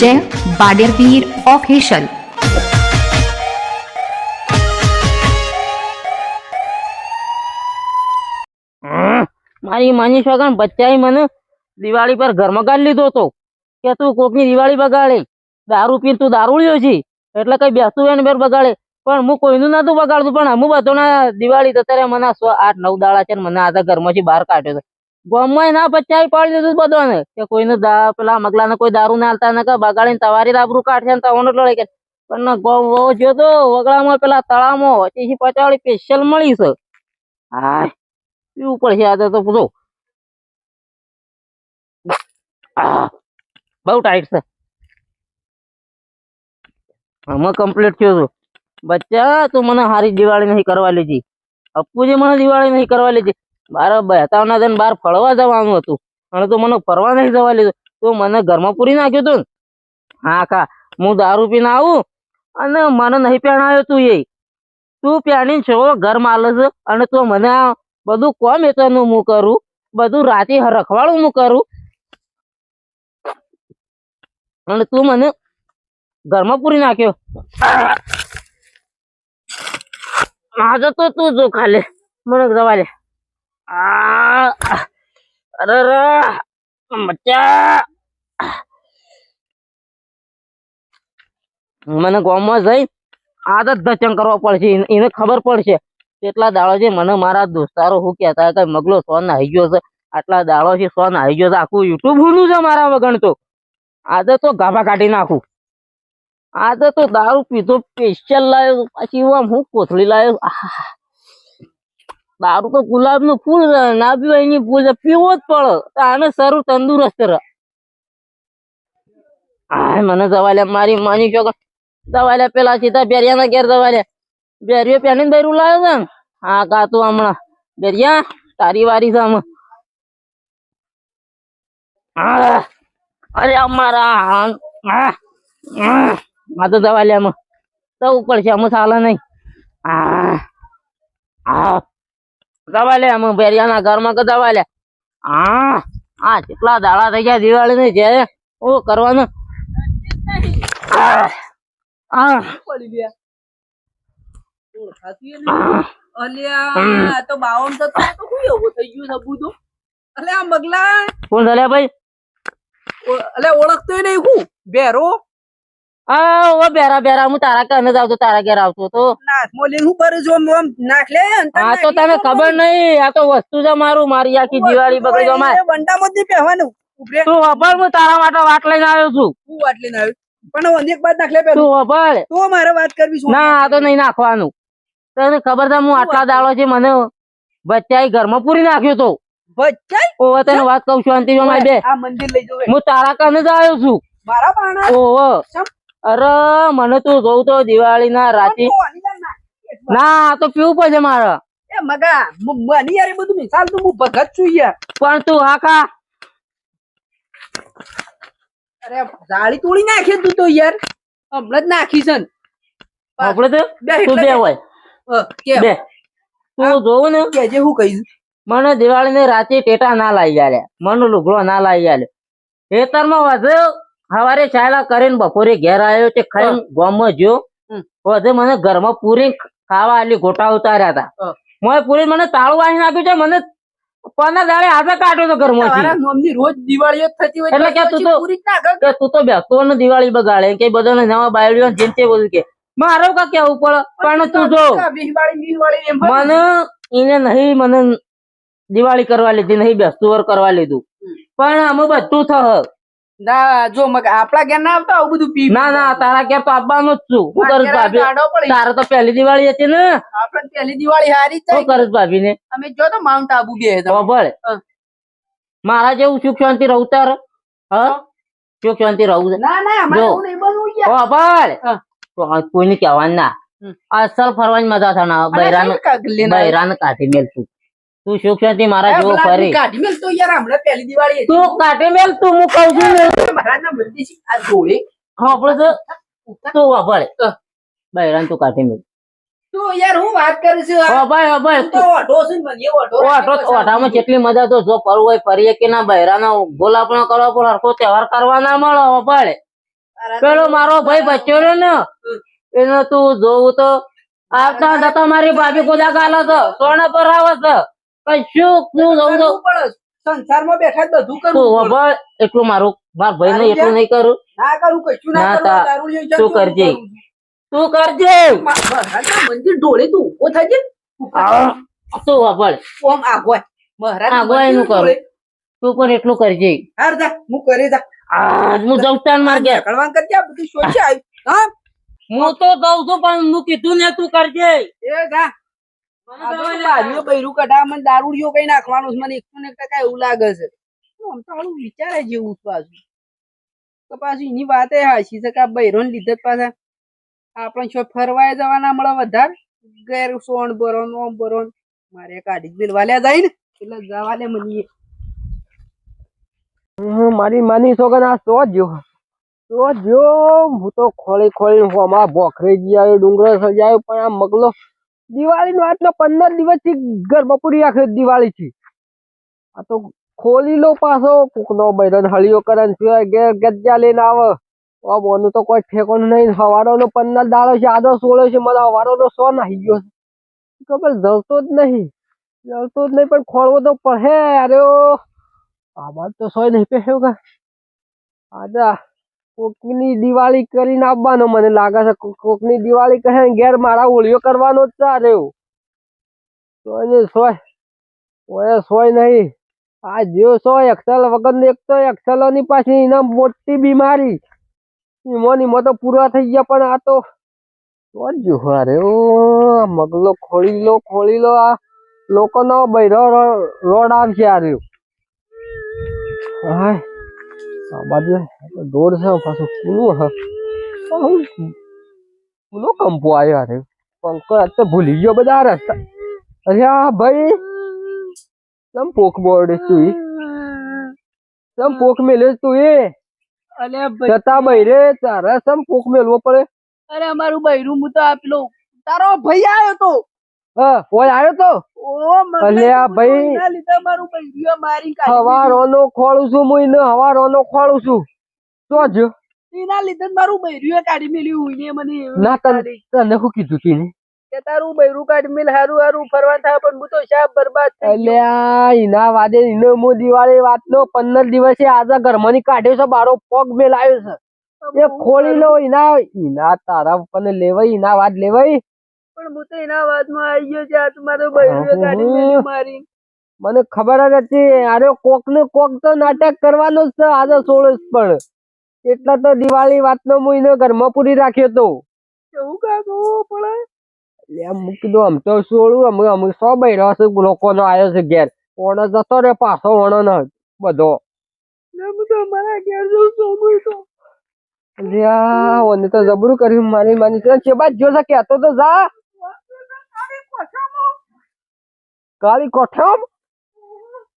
જય બાડેરવીર ઓફિશિયલ મારી માની છોકરા બચ્ચાએ મને દિવાળી પર ઘરમાં કાઢી લીધો હતો કે તું કોકની દિવાળી બગાડે. દારૂ પી તું દારૂ લ્યો છે. એટલે કઈ બેસતું એને બેર બગાડે. પણ હું કોઈનું નતું બગાડતું, પણ અમુક બધાના દિવાળી તો અત્યારે મને આઠ નવ દાડા છે મને આધા ઘરમાંથી બહાર કાઢ્યો હતો ગામમાં ના પચાવી પાડી દીધું બધાને. કે કોઈને પેલા મગલાને કોઈ દારૂ ના હાલતા ને બગાડીને તવારી આબરૂ કાઢશે ને તવાનો લડાઈ કે પણ ગોમ વહુ જો તો વગડામાં પેલા તળામાં વચ્ચેથી પચાવડી સ્પેશિયલ મળી છે. હા પીવું પડશે આ તો પૂછો બહુ ટાઈટ છે. આમાં કમ્પ્લીટ થયો છું. બચ્ચા, તું મને હારી દિવાળી નહીં કરવા લીધી. અપ્પુજી મને દિવાળી નહીં કરવા લીધી. મારે બહેતાવના જઈને બહાર ફરવા જવાનું હતું. અને તું મને ફરવા નહીં જવા લીધું. તું મને ઘરમાં પૂરી નાખ્યું તું હા કા હું દારૂ પીને આવું અને મને નહીં પહેણાયો તું એ. તું પહેણી છો ઘર માલે છે. અને તું મને બધું કોમ એતરનું હું કરું? બધું રાતે રખવાડું હું કરું? અને તું મને ઘરમાં પૂરી નાખ્યો. આજે તો તું જો ખાલે. મને જવા લે મને ગામમાં જઈ આદત ધચન કરવા પડશે. એને- ખબર પડશે. કેટલા દાડો છે મને મારા દોસ્તારો શું કહેતા કે મગલો સોન આવી ગયો છે. આટલા દાડો છે સોન આવી ગયો છે, આખું યુટ્યુબ ભૂલું છે મારા વગણ તો. આજે તો ગાભા કાઢી નાખું. આજે તો દારૂ પીધો સ્પેશિયલ લાવ્યો પછી હું કોથળી લાવ્યો. દારૂ તો ગુલાબનું ફૂલ ના પીવાય એની પૂજા પીવો જ પડે. આને સારું તંદુરસ્ત રહે. આ મને દવા લે મારી માની છો દવા લે પેલા સીધા બેરિયાના ઘેર દવા બેરિયો પેલીને દૈરું લાવ્યો છે ને? હા કાતું હમણાં? બેરિયા તારી વારી છે હમણાં. અરે અમારા આ, તો દવા લે આમાં તો ઉપર છે આમાં ચાલે નહીં આ દવા લે આમાં બેરિયાના ઘરમાં કે દવા લે. હા આ કેટલા દાડા થઈ ગયા દિવાળી ને? જયારે ઓ કરવાનું ઓળખતો નહીં હું બેરો આ ઓ બેરા બેરા હું તારા ઘર આવતો તારા ઘેર આવતો તો. લઈને હું કરે જો આમ નાખ લે આ તો તને. ખબર નહીં આ તો વસ્તુ છે મારું મારી આખી દિવાળી બગડી ગયો મારે. એ બંડામાં જ નહીં પહેવાનું તું વપર હું તારા માટે વાટ લઈને આવ્યો છું. હું વાત લઈને આવ્યો? પણ એક બાદ નાખ લે પેલું તું વપર. તો મારે વાત કરવી શું ના આ તો નહીં નાખવાનું. તને ખબર છે હું આટલા દાડો છે મને બચ્ચાએ ઘરમાં પૂરી નાખ્યો તો. બચ્ચાઈ તને વાત કહું છું અંતિમ બે. આ મંદિર લઈ જવું હું તારા કને જ આવ્યો છું. મારા પાણા ઓહો ચમ. અરે મને તું જોઉં તો દિવાળી ના રાતે. ના તો પીવું પડશે મારે. એ મગા મ- યાર બધું મિસાલ તું હું ભગત છું યાર. પણ તું હાકા અરે જાળી તોડી નાખી તું તો યાર. હમણાં જ નાખી છે. આપણે તો તું બે. હોય. બે. તું જોવું ને. કેજે હું કહીશ. મને દિવાળી ને રાતે ટેટા ના લાવી આલે. મને લુગડો ના લાવી આલે. ખેતરમાં વધુ સવારે ચાયલા કરીને બપોરે ઘેર આવ્યો તે ખાઈ ગામમાં જો બધે મને ઘરમાં પૂરી ખાવા આલી ગોટા ઉતાર્યા હતા. મોય પૂરી મને તાળું વાહી નાખ્યું છે મને કોના દાડે હાથે કાઢ્યો તો ઘરમાં નોમની રોજ દિવાળી થતી હોય એટલે કે તું તો-. કે તું તો બેસતો ને દિવાળી બગાડે કે બધાને નવા બાયડીઓ જેમ તે બધું કે. મારો કા કેવું પડે? પણ તું જો. મને એને નહીં મને દિવાળી કરવા લીધી નહીં બેસતું વર કરવા લીધું. પણ અમે બધું થહ. ના જો મગ આપડા ઘેર ના આવતા આવું બધું પી ના ના તારા ઘેર તો આવવાનું જ છું. શું કરું ભાભી. તારે તો પહેલી દિવાળી હતી ને. આપણે પહેલી દિવાળી હારી જ શું કરું ભાભી ને અમે જો તો માઉન્ટ આબુ બે. ખબર મારા જેવું સુખ શાંતિ રહું તાર? હા? સુખ શાંતિ રહું છે? ના ના જો. ખબર આ કોઈને કહેવાનું ના. અસલ ફરવાની મજા થાય બૈરાન? બૈરાન કાઢી મેલ તું સુખ શાંતિ મારા જો ફરી. કાઢી મેલ તો યાર હમણાં પહેલી દિવાળી તું કાઢી મેલ તું હું કહું છું ને મહારાજના છે આ હા આપણે તો તું વાપરે. બૈરાન તું કાઢી મેલ. તું યાર હું વાત કરીશ ઓ ભાઈ ઓ તો ઓઢો છું મને એ ઓઢો ઓઠો કેટલી મજા તો જો ફરવું હોય ફરીએ કે ના બહેરાનો ગોલાપણો કરવા પણ હરખો તહેવાર કરવા ના મળે હો પેલો મારો ભાઈ બચ્ચો રહ્યો ને એને તું જોવું તો. આવતા જતા મારી ભાભી કોદા ગાલો છે સોના પર આવે છે. કશું તું? જોવું તો સંસારમાં બેઠા બધું તું કરું એટલું મારું માર ભાઈ ને એટલું નહીં કરું. ના કરું કશું ના કરું તા- કરજે. તું કરજે. મંદિર ઢોળે તું ઊભો થજે ઓમ આગોય. મહારાજના આગોયનું કરું. તું પણ એટલું કરજે. હાર જા હું કરી દા આજ હું જઉં તાન માર ઘેર. કળવાન કરજે બધું સોચી હા. હું તો જઉં છું પણ હું કીધું ને તું કરજે. એ જા. બારીઓ બૈરું કઢાવા મને દારૂડિયો કઈ નાખવાનું છે મને એકસો ને ટકા એવું લાગે છે. આમ તો આવું વિચારે જેવું છે પાછું. તો પાછું એની વાત એ હાચી છે કે આ બૈરો ને લીધે પાછા આપણે છો ફરવાય જવાના મળે વધારે. ઘેર સોણ ભરો ઓમ ભરો. મારે કાઢી જ મેલવાલ્યા જાય ને એટલે જવા લે મને મારી માની સોગન આ તો જો તો જો હું તો ખોળી ખોળી હોમાં ભોખરી આવ્યો ડુંગર સજાયો પણ આ મગલો દિવાળી નો આટલો પંદર દિવસથી ઘરમાં પૂરી રાખે દિવાળી થી આ તો ખોલી લો પાછો કોકનો બૈરન હળીઓ કરે ને ગજ્જા લઈને આવે. આ બોનું તો કોઈ ઠેકોનું નહીં. હવારો નો પંદર દાડો છે આદો સોળો છે, મને હવારો નો સો નાહી ગયો છે. ખબર જલતો જ નહીં. જલતો જ નહીં, પણ ખોળવો તો પડે. અરે આમાં તો સોય નહીં પહેર્યો કા. આજા. કોકની દિવાળી કરીને આવવાનો મને લાગે છે કોકની દિવાળી કહે ઘેર મારા ઓળિયો કરવાનો જ છે એવું સોય નહીં સોય ઓય સોય નહીં. આ જો સોય એક્સેલ વગર એક તો એક્સેલોની પાછી એના મોટી બીમારી. ઈમોની મો તો પૂરા થઈ ગયા પણ આ તો જો અરે ઓ મગલો ખોળી લો ખોળી લો આ લોકોનો બૈરો રોડ આવશે આ રહ્યો. હાય. બાજુ દોર છે પાછું કુનું હ કુનો કંપો આવ્યો અરે પંકજ તો ભૂલી ગયો બધા રસ્તા અરે આ ભાઈ તમ પોક બોર્ડ તું ઈ? તમ પોક મેલે તું એ? અલે જતા બૈરે તારા સમ પોક મેલવો પડે? અરે અમારું બૈરું હું તો આ પેલો તારો ભાઈ આવ્યો તો. ઓય આવ્યો તો? અલ્યા ભાઈ. લીધે મારું બૈરું મારી કાઢી હવારો નો ખોળું છું હું એને હવારો નો ખોળું છું. તો જ? એના લીધે મારું કાઢી મેલ્યું. ઉઈને મને ના તને તને શું કીધું તીને કે તારું બૈરું કાઢ મેલ હારું હારું ફરવા થાય પણ હું તો સાહેબ બરબાદ થઈ. અલ્યા ઈના વાદે ઈનો હું દિવાળી વાતનો પંદર દિવસે આજે ઘરમાંની કાઢ્યો છે બારો પગ મેલાયો છે. એ ખોલી લો ઈના ઈના તારા પણ લેવાય ઈના વાત લેવાય. પણ હું તો એના વાતમાં આવી ગયો છે આ તો મારો બૈરું ગાડી મારી. મને ખબર જ હતી અરે કોક ને કોક તો નાટક કરવાનો જ છે આજે સોળસ પણ. એટલા તો દિવાળી વાતનો હું એને ઘરમાં પૂરી રાખ્યો તો. એવું કાઢવું પડે એટલે આમ મૂકી દો આમ તો સોળું અમે અમે સો બૈરા છે લોકોનો આવ્યો છે ઘેર. ઓણો જતો રે પાછો ઓનો ન બધો. મારા ઘેર જઉં છું તો. અલ્યા ઓને તો જબરું કર્યું મારી માની છે બાદ જો છે કહેતો તો જા. કાળી કોઠમ?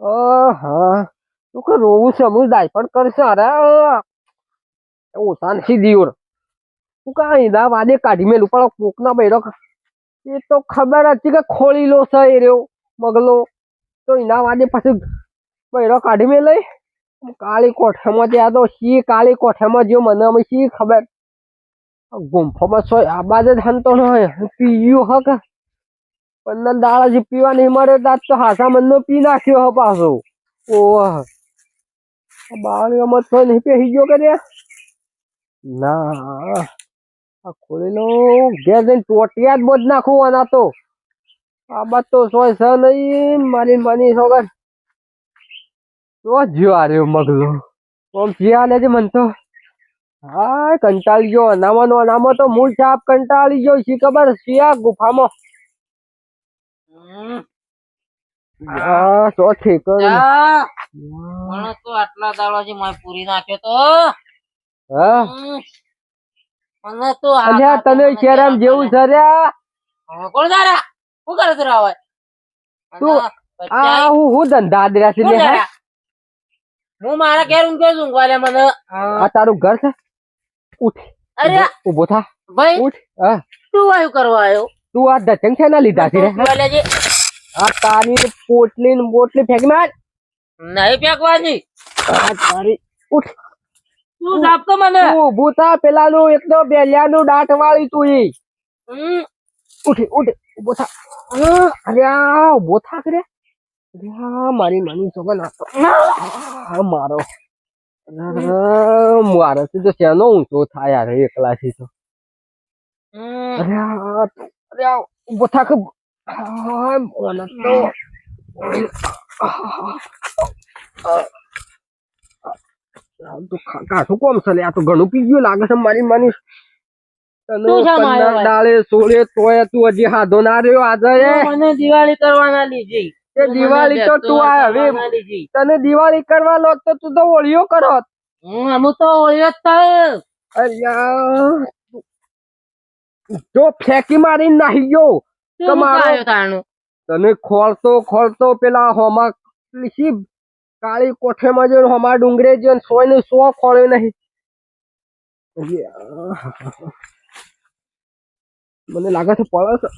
હા તું કે રોવું છે હું દાયપણ કરશે, અરે ઓસાન સીધી ઓર તું કા ઈના વાદે કાઢી મેલું પણ કોકના બૈરો એ તો ખબર હતી કે ખોળી લો છે એ રહ્યો, મગલો. તો ઈના વાદે પછી બૈરો કાઢી મેલે કાળી કોઠામાં ત્યાં તો શી કાળી કોઠામાં જો મને અમે શી ખબર? ગુંફામાં સોય આ બાજુ હંતો ન હોય પીયું હક પંદર દાડા જે પીવા નહીં મળે તાર તો હાસા મનનો પી નાખ્યો હ પાછો. ઓહ. બાળીઓમાં તો નહીં પેહી ગયો કરે ના. આ ખોલેલો ઘેર જઈને ટોટિયા જ બોજ નાખું આના તો. આ બાદ તો સોય સ નહીં, મારી માની સોગર. તો જ્યો રહ્યો મગલો. ઓમ જ્યાં લેજે મન તો. હા કંટાળી ગયો. અનામાં નામો તો મૂળ છાપ કંટાળી ગયો. શી ખબર? શિયા ગુફામાં તો ઠીક મને તો આટલા દાડાથી મેં પૂરી નાખ્યો તો. હા. મને તો આ અલ્યા તને શેરામ જેવું મને- છે લ્યા હવે કોણ દાડા શું કરે છે રાવય તું- આ હું હું ધંધા આદર્યા છે હું? મારા ઘેર ઊંઘ્યો છું મને. આ તારું ઘર છે? ઉઠ. અરે ઊભો થા. ભાઈ ઉઠ. હા. તું વાયુ કરવા આવ્યો? તું આ દચંગ છે ના લીધા છે રે? આ તારી પોટલી ને બોટલી ફેંકી માર. નહીં ફેંકવાની. આ તારી ઉઠ. તું આપતો મને. તું ભૂતા પેલાનું એક તો બેલિયાનું દાંત વાળી તું ઈ. ઉઠ ઉઠ ઊભો થા. અરે આ ઊભો થા કરે મારી મની સોગન મારો. મારો તો શેનો ઊંચો થાય યાર એકલાથી તો. અરે અરે આ ઊભો થા કે મને તો. કાઠું કોમ છે આ તો ઘણું પી ગયું લાગે છે મારી માની? ડાળે સોળે તોય તું હજી હાધો ના રહ્યો આજે. દિવાળી કરવાના લીધી. તે દિવાળી તો તું આ હવે તને દિવાળી કરવા લો તો તું તો હોળીઓ કરો. હું તો હોળીઓ જ થાય અલ્યા જો ફેંકી મારી નાહી ગયો. તમારો- તને ખોલતો ખોલતો પેલા હોમા શી કાળી કોઠેમાં જો હોમા ડુંગરે જો સોયનું સો ખોળ્યો નહીં. મને લાગે છે પડે છે.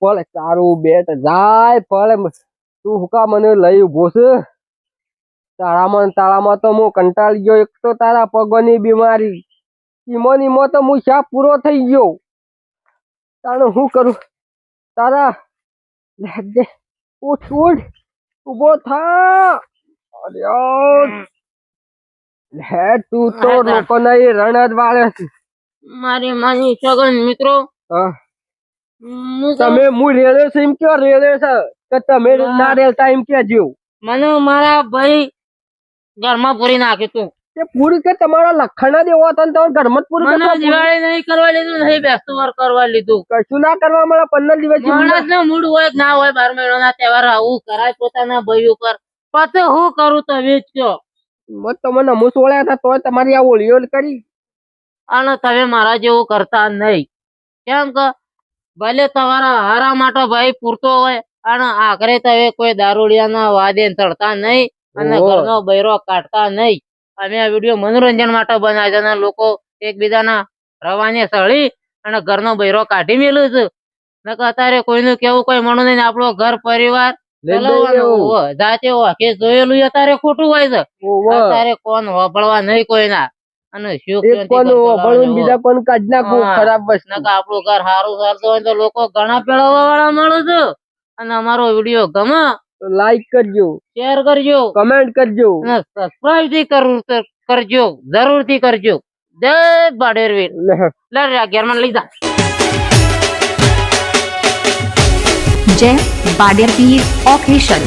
પડે તારું બેટ જાય પડે તું હુકા મને લઈ ઊભો છે. તારામાં તારામાં તો હું કંટાળી ગયો. એક તો તારા પગોની બીમારી ઈમોન ઈમો તો હું શા પૂરો થઈ ગયો? તારે હું કરું? તારા લેજે ઉઠ ઉઠ ઊભો થા. અરે લે તું તો લોકો નહીં રણ જ વાળે મારી માની સગન મિત્રો. હા, તમે હું રેલે છે એમ કયો રેલે છે? કે તમે ના. રેલતા એમ કેજો મને મારા ભાઈ ઘરમાં પૂરી નાખ્યું તું. તે પૂરી કે તમારા લખણ જ હતા ને તમે ઘરમાં પૂરી મને દિવાળી નહીં કરવા લીધું નહીં બેસતું વાર કરવા લીધું. કશું ના કરવા મળે પંદર દિવસ માણસ નો મૂડ હોય ના હોય બાર મહિનો ના તહેવાર આવું કરાય પોતાના ભાઈ ઉપર. પછી હું કરું તો વેચજો. મત તમને અમુક સોળ્યા હતા તોય તમારી આ ઓળીઓ કરી. અને તમે મારા જેવું કરતા નહીં. કેમ કે ભલે તમારા હારા માટે ભાઈ પૂરતો હોય અને આખરે તમે કોઈ દારૂડિયાના વાદે ચડતા નહીં અને ઘરનો બૈરો કાઢતા નહીં. અમે આ વીડિયો મનોરંજન માટે બનાવ્યો છે અને લોકો એકબીજાના રવાને સળી અને ઘરનો બૈરો કાઢી મેલું છે. નકર અત્યારે કોઈનું કેવું કોઈ મણું નહીં આપણો ઘર પરિવાર. જાતે વાંકે જોયેલું અત્યારે ખોટું હોય છે. અત્યારે કોણ વાપરવા નહીં કોઈના. અને બીજા કાઢી નાખવું ખરાબ વસ્તુ. નકર આપણું ઘર સારું ચાલતું હોય તો લોકો ઘણા પેળવવા વાળા મળે છે અને અમારો વીડિયો ગમે લાઈક કરજો શેર કરજો કમેન્ટ કરજો અને સબસ્ક્રાઇબથી કરવું તો કરજો જરૂરથી કરજો જય બાડેરવીર લે. લે રે, આ ઘેરમાં લઈ જા જય બાડેરવીર ઓફિશિયલ